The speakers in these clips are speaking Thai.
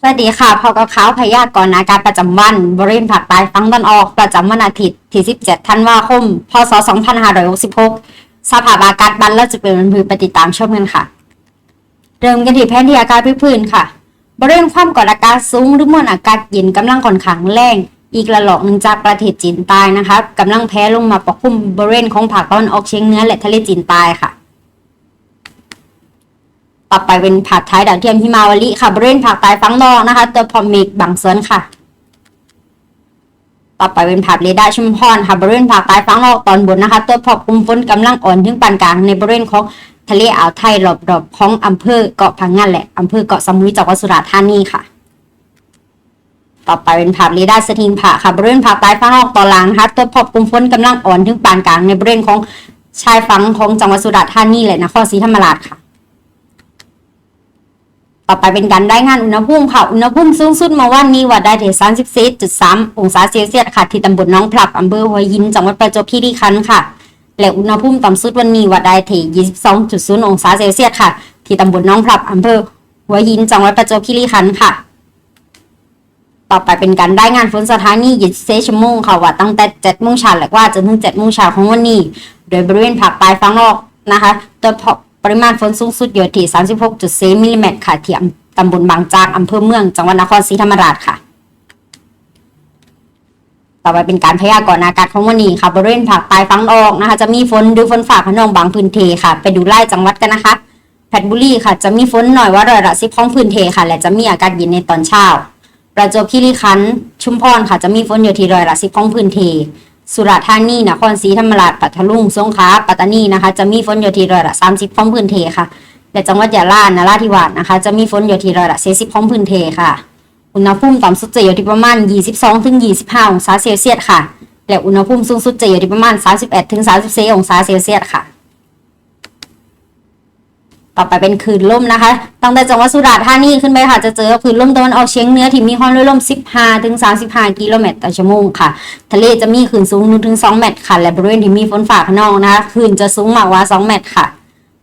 สวัสดีค่ะพอกับเขาพยากรณ์อากาศประจำวัน บริเวณภาคใต้ฝั่งตะวันออกประจำวันอาทิตย์ที่ 17 ธันวาคม พศ 2566 สภาพอากาศบ้านเราจะเป็นวันพือไปฏิดตามชมกันค่ะ เริ่มกันที่แผนที่อากาศพื้นๆค่ะ บริเวณความกดอากาศสูงหรือมวลอากาศเย็นกำลังค่อนข้างแรงอีกระลอกหนึ่งจากประเทศจีนใต้นะคะกำลังแพ้ลงมาปกคลุมบริเวณของภาคตะวันออกเฉียงเหนือและทะเลจีนใต้ค่ะ ต่อไปเป็นผาดท้ายดาวเทียมหิมาวลิค่ะบริเวณภาคใต้ฝั่งนอกนะคะตัวพอมเมกบางส่วนค่ะ ต่อไปเป็นภาพเรดาชุมพรค่ะบริเวณภาคใต้ฝั่งนอกตอนบนนะคะตัวพอกลุ่มฝนกำลังอ่อนถึงปานกลางในบริเวณของทะเลอ่าวไทยรอบๆของอำเภอเกาะพังงานและอำเภอเกาะสมุยจังหวัดสุราษฎร์ธานีค่ะ ต่อไปเป็นภาพเรดาสถิงผาค่ะบริเวณภาคใต้ฝั่งนอกตอนล่างนะคะตัวพอกลุ่มฝนกำลังอ่อนถึงปานกลางในบริเวณของชายฝั่งของจังหวัดสุราษฎร์ธานีและนครศรีธรรมราชค่ะ ต่อไปเป็นการรายงานอุณหภูมิค่ะ อุณหภูมิสูงสุดเมื่อวานนี้วัดได้ที่34.3 องศาเซลเซียสค่ะ ที่ตำบลน้องพลับอำเภอหัวหินจังหวัดประจวบคีรีขันธ์ค่ะ และอุณหภูมิต่ำสุดวันนี้วัดได้ที่22.0 องศาเซลเซียสค่ะ ที่ตำบลน้องพลับอำเภอหัวหินจังหวัดประจวบคีรีขันธ์ค่ะ ต่อไปเป็นการรายงานฝนสถานี24ชั่วโมงค่ะว่าตั้งแต่7โมงเช้าและว่าจนถึง7โมงเช้าของวันนี้ โดยบริเวณภาคใต้ฝั่งนอกนะคะโดย ปริมาณฝนสูงสุดอยู่ที่36.4มิลลิเมตรค่ะที่ตำบลบางจากอำเภอเมือง จังหวัดนครศรีธรรมราชค่ะ ต่อไปเป็นการพยากรณ์อากาศของวันนี้ค่ะ บริเวณภาคใต้ฝั่งออกนะคะ จะมีฝนหรือฝนฝ่าขนองบางพื้นที่ค่ะ ไปดูไล่จังหวัดกันนะคะเพชรบุรีค่ะ จะมีฝนหน่อยว่าร้อยละสิบของพื้นที่ค่ะ และจะมีอากาศเย็นในตอนเช้า ประจวบคีรีขันธ์ ชุมพรค่ะ จะมีฝนอยู่ที่ร้อยละสิบของพื้นที่ สุราษฎร์ธานีนครศรีธรรมราชปัตตานีสงขลาปัตตานีนะคะ จะมีฝนอยู่ที่ร้อยละสามสิบของพื้นเทค่ะ และจังหวัดยะลานราธิวาสนะคะ จะมีฝนอยู่ที่ร้อยละสี่สิบของพื้นเทค่ะ อุณหภูมิต่ำสุดจะอยู่ที่ประมาณ 22ถึง25 องศาเซลเซียสค่ะ และอุณหภูมิสูงสุดจะอยู่ที่ประมาณ 31ถึง34องศาเซลเซียสค่ะ ต่อไปเป็นคืนลมนะคะ ตั้งแต่จังหวัดสุราษฎร์ธานีขึ้นไปค่ะ จะเจอคืนลมตะวันออกเฉียงเหนือที่มีความเร็วลม 15 ถึง 35 กิโลเมตรต่อชั่วโมงค่ะ ทะเลจะมีคลื่นสูง1ถึง 2 เมตรค่ะ และบริเวณที่มีฝนฟ้าขนองนะคะคลื่นจะสูงมากกว่า 2 เมตรค่ะ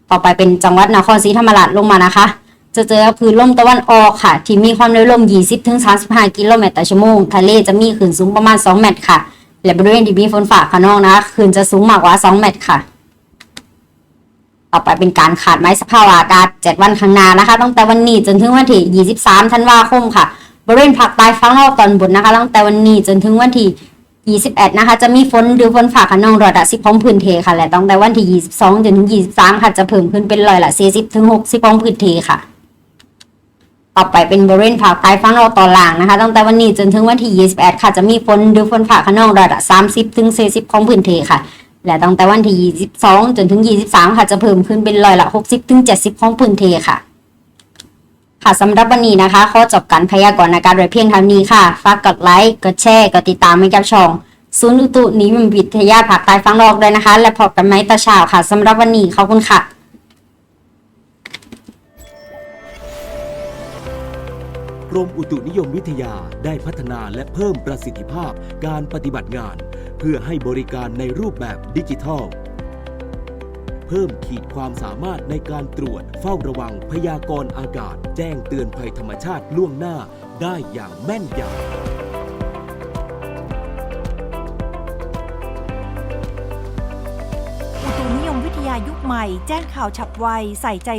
ต่อไปเป็นจังหวัดนครศรีธรรมราชลงมานะคะ จะเจอคลื่นลมตะวันออกค่ะ ที่มีความเร็วลม 20 ถึง 35 กิโลเมตรต่อชั่วโมง ทะเลจะมีคลื่นสูงประมาณ 2 เมตรค่ะ และบริเวณที่มีฝนฟ้าขนองนะคะคลื่นจะสูงมากกว่า 2 เมตรค่ะ ต่อไปเป็นการขาดไม้สภาพอากาศ 7 วันข้างหน้านะคะ ตั้งแต่วันนี้จนถึงวันที่ 23 ธันวาคมค่ะ บริเวณภาคใต้ฝั่งนอกตอนบนนะคะ ตั้งแต่วันนี้จนถึงวันที่ 21 นะคะ จะมีฝนหรือฝนฟ้าขนองร้อยละ10ของพื้นที่ค่ะ และตั้งแต่วันที่ 22 จนถึง 23 ค่ะ จะเพิ่มขึ้นเป็นร้อยละ 40 ถึง 60 ของพื้นที่ค่ะ ต่อไปเป็นบริเวณภาคใต้ฝั่งออกตอนล่างนะคะ ตั้งแต่วันนี้จนถึงวันที่28ค่ะ จะมีฝนหรือฝนฟ้าขนองร้อยละ 30 ถึง 40 ของพื้นที่ค่ะ และตั้งแต่วันที่ 22 จนถึง 23 ค่ะ จะเพิ่มขึ้นเป็นร้อยละ 60 ถึง 70 ของพื้นที่ค่ะ ค่ะสำหรับวันนี้นะคะขอจบการพยากรณ์อากาศไว้เพียงเท่านี้ค่ะ ฝากกดไลค์ กดแชร์ กดติดตามให้กับช่องศูนย์อุตุนิยมวิทยาภาคใต้ฝั่งนอกด้วยนะคะ และพบกันไหมตาเช้าค่ะสำหรับวันนี้ขอบคุณค่ะกรมอุตุนิยมวิทยาได้พัฒนาและเพิ่มประสิทธิภาพการปฏิบัติงาน เพื่อให้บริการในรูปแบบดิจิทัล เพิ่มขีดความสามารถในการตรวจเฝ้าระวังพยากรณ์อากาศ แจ้งเตือนภัยธรรมชาติล่วงหน้าได้อย่างแม่นยำอุตุนิยมวิทยายุคใหม่แจ้งข่าวฉับไว ใส่ใจ